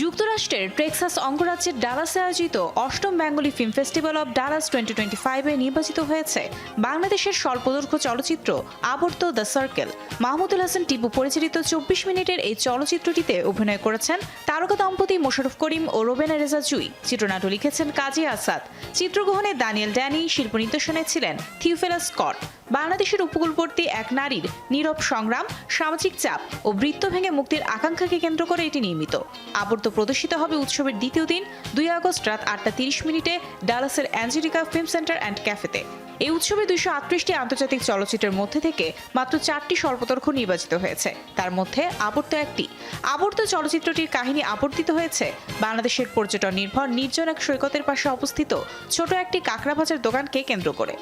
যুক্তরাষ্ট্রের টেক্সাস অঙ্গরাজ্যের ডালাসে আয়োজিত অষ্টম Bengali film festival of Dallas twenty twenty ফাইভে নির্বাচিত হয়েছে বাংলাদেশের স্বল্পদৈর্ঘ্য চলচ্চিত্র আবর্ত দ্য সার্কেল। মাহমুদুল হাসান টিপু পরিচালিত চব্বিশ মিনিটের এই চলচ্চিত্রটিতে অভিনয় করেছেন তারকা দম্পতি মোশারফ করিম ও রোবেনা রেজা জুই। চিত্রনাট্য লিখেছেন কাজী আসাদ। চিত্রগ্রহণে দানিয়েল ড্যানি, শিল্প নির্দেশনায় ছিলেন থিওফেলা স্কট বাংলাদেশের উপকূলবর্তী এক নারীর নীরব সংগ্রাম, সামাজিক চাপ ও বৃত্ত ভেঙে মুক্তির আকাঙ্ক্ষাকে কেন্দ্র করে এটি নির্মিত। আবর্ত প্রদর্শিত হবে উৎসবের দ্বিতীয় দিন, দুই আগস্ট রাত আটটা তিরিশ মিনিটে ডালাসের অ্যাঞ্জেলিকা ফিল্ম সেন্টার অ্যান্ড ক্যাফেতে। এই উৎসবে দুইশো আটত্রিশটি আন্তর্জাতিক চলচ্চিত্রের মধ্যে থেকে মাত্র চারটি স্বল্পদৈর্ঘ্য নির্বাচিত হয়েছে। তার মধ্যে আবর্ত একটি। আবর্ত চলচ্চিত্রটির কাহিনী আবর্তিত হয়েছে। বাংলাদেশের পর্যটন নির্ভর নির্জন এক সৈকতের পাশে অবস্থিত ছোট একটি কাঁকড়া ভাজার দোকানকে কেন্দ্র করে।